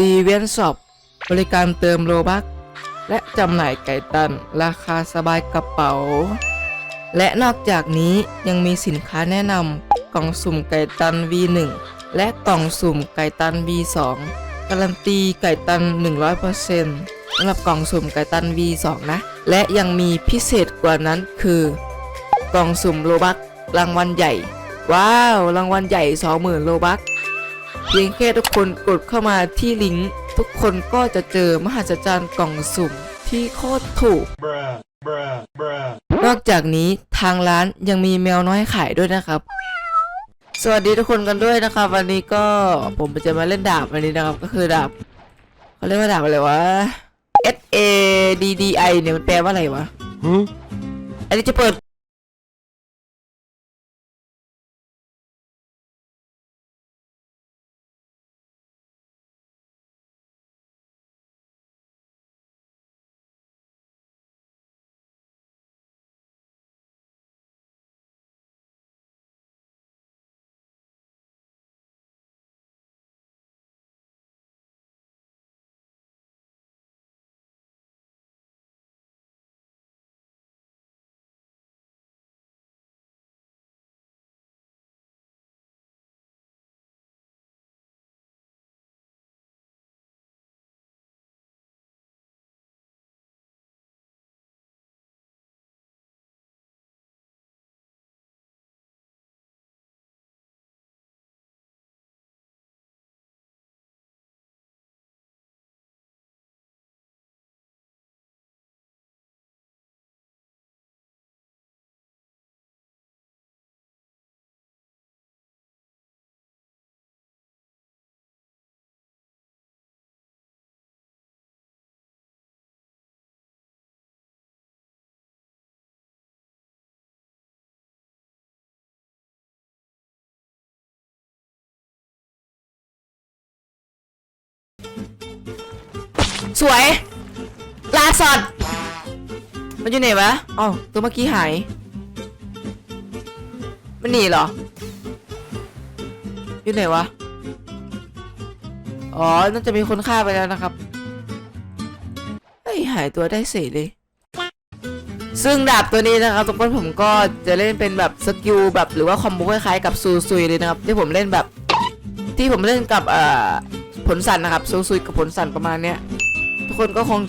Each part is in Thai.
ดีเวนช็อปบริการเติมโลบักและจำหน่ายไก่ตัน ราคาสบายกระเป๋า และนอกจากนี้ยังมีสินค้าแนะนำกล่องสุ่มไก่ตัน V1 และกล่องสุ่มไก่ตัน V2 การันตีไก่ตัน 100%สำหรับกล่องสุ่มไก่ตัน V2 นะ และยังมีพิเศษกว่านั้นคือ กล่องสุ่มโลบักรางวัลใหญ่ ว้าว รางวัลใหญ่ 20,000 โลบัก เพียงแค่ทุกคนกดเข้ามาที่ลิงก์ทุกคนก็จะเจอมหัศจรรย์กล่องสุ่มที่โคตรถูก bruh, bruh, bruh. นอกจากนี้ทางร้านยังมีแมวน้อยขายด้วยนะครับ สวัสดีทุกคนกันด้วยนะครับ วันนี้ก็ผมจะมาเล่นดาบวันนี้นะครับ ก็คือดาบเขาเรียกว่าดาบอะไรวะ S A D D I เนี่ยมันแปลว่าอะไรวะ Huh? อันนี้จะเปิด สวย ลาสอดมันอยู่ไหนวะอ๋อตัวเมื่อกี้หาย มันหนีเหรอ อยู่ไหนวะ อ๋อ น่าจะมีคนฆ่าไปแล้วนะครับเฮ้ยหายตัวได้เสยเลย ซึ่งดาบตัวนี้นะครับทุกคนผมก็จะเล่นเป็นแบบสกิลแบบหรือว่าคอมโบคล้ายๆกับซูซุยเลยนะครับ ที่ผมเล่นแบบ ที่ผมเล่นกับเอ่อผลสันนะครับซูซุยกับผลสันประมาณเนี้ย ทุกคนก็คง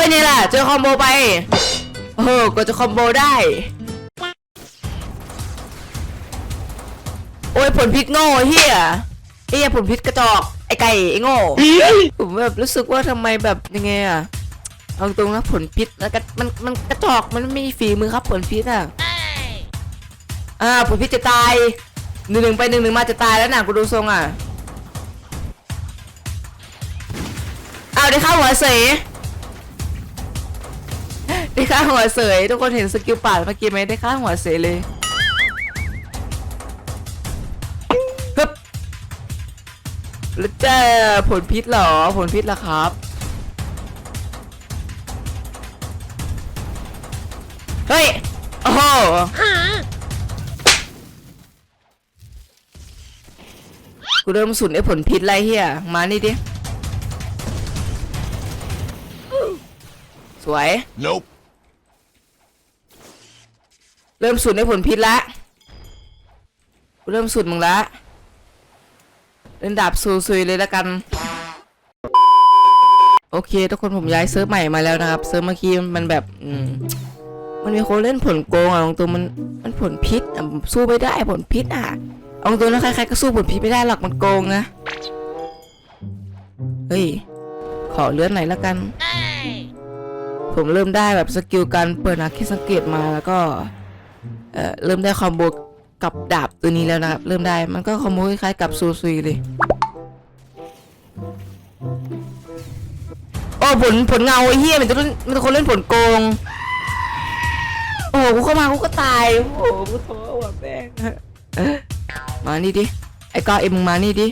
ไปนี่แหละเจอคอมโบไป โอ้โหก็จะคอมโบได้ โอ้ยผลพิษโง่เฮียเอ้ยผลพิษกระจอกไอไก่ไอโง่ผมแบบรู้สึกว่าทำไมแบบยังไงอะเอาตรงนะผลพิษแล้วก็มันมันกระจอกมันไม่มีฝีมือครับผลพิษอะอ่าผลพิษจะตายหนึ่งหนึ่งไปหนึ่งหนึ่งมาจะตายแล้วนะกูดูทรงอะเอาได้เข้าหัวเสีย ได้ข้าหัวเสยทุกคนเห็นสกิลปาดเมื่อกี้ไหมได้ข้าหัวเสยเลยฮึบแล้วเจอผลพิษเหรอผลพิษเหรอครับ เฮ้ย โอ้โหกูเริ่มสุนไอ้ผลพิษไรเฮียมานี่ดิ สวย Nope. เริ่มสุดในผลพิษละกูเริ่มสุดมึงละเล่นดาบซูซุยเลยละกัน โอเค ทุกคนผมย้ายเซิร์ฟใหม่มาแล้วนะครับเซิร์ฟเมื่อกี้มันแบบอืมมันมีคนเล่นผลโกงอะตรงๆมันมันผลพิษอะผมสู้ไม่ได้ผลพิษอะเอาตัวนั้นใครๆก็สู้ผลพิษไม่ได้หรอกมันโกงนะเฮ้ยขอเลื่อนไหนอยละกัน ผมเริ่มได้แบบสกิลการเปิดอาคิสังเกตมาแล้วก็ เอ่อเริ่มได้คอมโบกับดาบตัวนี้แล้วนะครับ เริ่มได้มันก็คอมโบคล้ายๆกับซูซุยเลยโอ้ผลผลเงาไอ้เหี้ยมันจะเล่นมันจะคนเล่นผลโกง โอ้โหกูเข้ามากูก็ตาย โอ้โหกูท้อว่ะแป้งมานี่ดิไอ้ก้าเอ็มมึงมานี่ดิ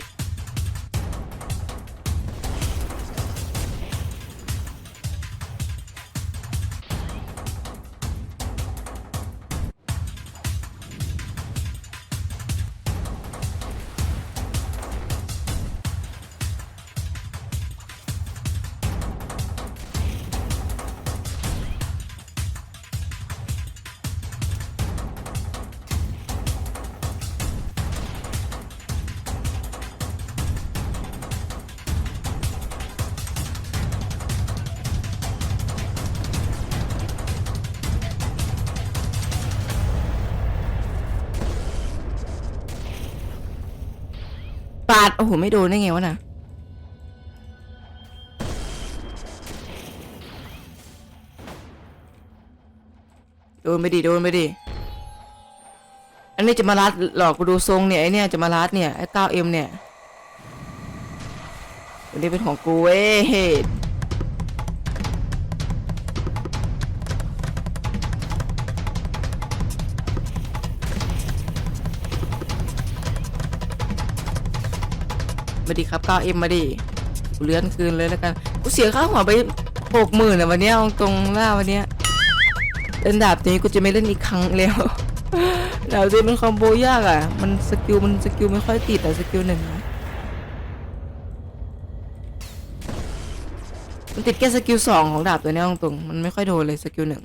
ปาด โอ้โห ไม่โดนได้ไงวะน่ะ โดนไปดิ โดนไปดิ อันนี้จะมารัดหลอกกูดูทรงเนี่ย ไอเนี่ยจะมารัดเนี่ย ไอเก้าเอ็มเนี่ยอันนี้เป็นของกูเว้ย ดิครับ 9M มาดิกูเลื่อนคืนเลยแล้วกันกูเสียค่าหัวไปหกหมื่นอะวันเนี้ยตรงหน้าวันเนี้ยเล่นดาบนี้กูจะไม่เล่นอีกครั้งแล้วดาบนี้มันคอมโบยากอะมันสกิลมันสกิลไม่ค่อยติดแต่สกิลหนึ่งมันติดแค่สกิลสองของดาบตัวนี้ตรงๆมันไม่ค่อยโดนเลยสกิลหนึ่ง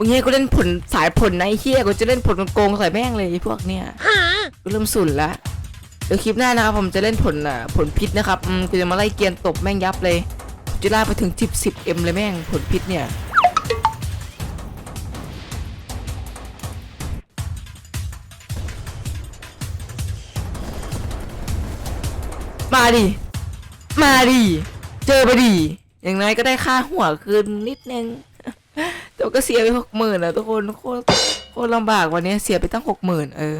มึงเฮียกูเล่นผลสายผลนะไอ้เฮียกูจะเล่นผลโกงๆใส่แม่งเลยไอ้พวกเนี้ยกูเริ่มสุนละเดี๋ยวคลิปหน้านะครับผมจะเล่นผลอะผลพิษนะครับอืมกูจะมาไล่เกียนตบแม่งยับเลยจะล่ากไปถึงทิปสิบเอ็มเลยแม่งผลพิษเนี่ยมาดิ มาดิ เจอไปดิ อย่างไรก็ได้ค่าหัวคืนนิดนึง แต่ก็เสียไปหกหมื่นอะทุกคนโคตรโคตรลำบากวันนี้เสียไปตั้งหกหมื่นเออ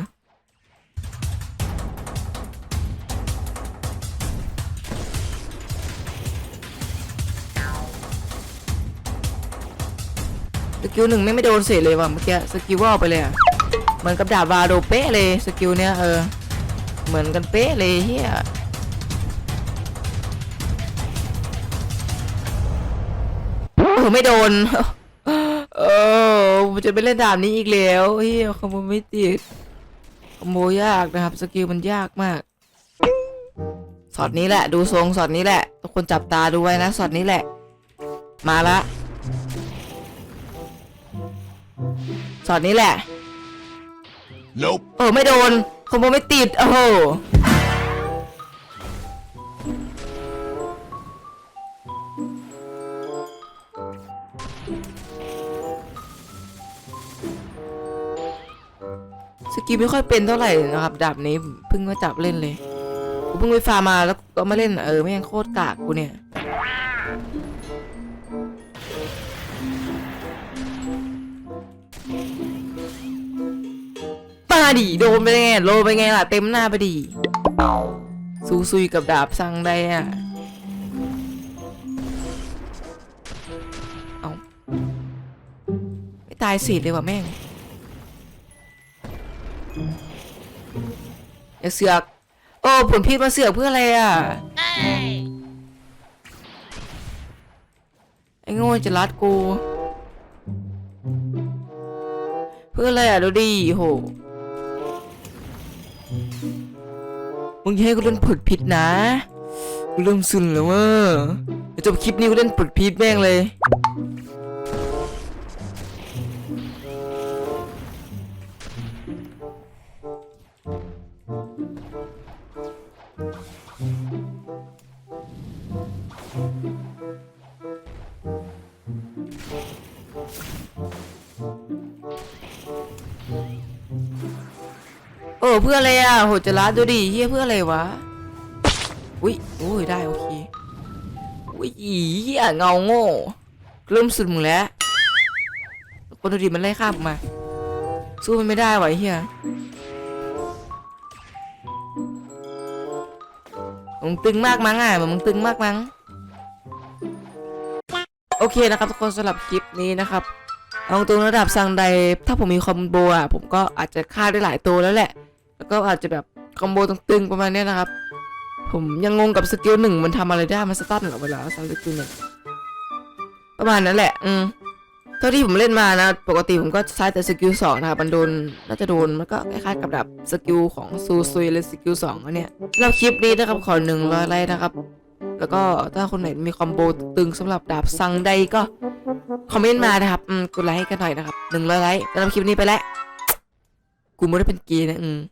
สกิลหนึ่งไม่ไม่โดนเสียเลยว่ะเมื่อกี้สกิลว่าออกไปเลยอะเหมือนกับดาบวาโดเป๊ะเลยสกิลเนี้ยเออ เหมือนกันเป๊ะเลยเฮียโอ้โหไม่โดน ผมจะไปเล่นดาบนี้อีกแล้วเฮียคอมโบไม่ติดคอมโบยากนะครับ สกิลมันยากมากสอดนี้แหละ ดูทรงสอดนี้แหละ ทุกคนจับตาดูไว้นะสอดนี้แหละ มาละสอดนี้แหละ Nope. เออไม่โดนคอมโบไม่ติดโอ้โห กิลไม่ค่อยเป็นเท่าไหร่นะครับดาบนี้เพิ่งมาจับเล่นเลยกูเพิ่งไปฟาร์มาแล้วก็มาเล่นเออไม่ยังโคตรกากกูเนี่ยมาดิโดนไปไงโลไปไงล่ะเต็มหน้าไปดิซูซุยกับดาบสั่งได้อะเอาไม่ตายสิเลยว่ะแม่ง อย่าเสือกโอ้ผลพิษมาเสือกเพื่ออะไรอะไอ้โง่จะรัดกู เพื่ออะไรอะดูดิโหมึงอย่าให้กูเล่นผลพิษนะกูเริ่มซึนแล้วเว่าเดี๋ยจบคลิปนี้กูเล่นผลพิษแม่งเลย อ้เพื่ออะไรอะโหจะรัดดูดิเฮียเพื่ออะไรวะอุ้ยโอ้ยได้โอเคอุ้ยอีเฮียเงาโง่เริ่มสุดมึงแล้วคนดูดิมันไล่ข้ามมา สู้มันไม่ได้ไหวเฮียมึงตึงมากมั้งอะมึงตึงมากมั้งโอเคนะครับทุกคนสำหรับคลิปนี้นะครับเอาตรงระดับซังใด ถ้าผมมีคอมโบอะผมก็อาจจะฆ่าได้หลายตัวแล้วแหละ แล้วก็อาจจะแบบคอมโบตึงๆประมาณนี้นะครับ ผมยังงงกับสกิลหนึ่งมันทำอะไรได้มันสตาร์ทเหรอเวลาสกิลหนึ่งประมาณนั้นแหละ อืมเท่าที่ผมเล่นมานะ ปกติผมก็ใช้แต่สกิลสองนะครับมันโดนน่าจะโดนมันก็คล้ายๆกับแบบสกิลของซูซุยเลยสกิลสองอันเนี้ยสำหรับคลิปนี้นะครับขอหนึ่งร้อยไลค์นะครับ แล้วก็ถ้าคนไหนมีคอมโบตึงสำหรับดาบซังใดก็คอมเมนต์มานะครับอืมกดไลค์กันหน่อยนะครับหนึ่งร้อยไลค์สำหรับคลิปนี้ไปแล้วกูไม่ได้เป็นเกย์นะอืม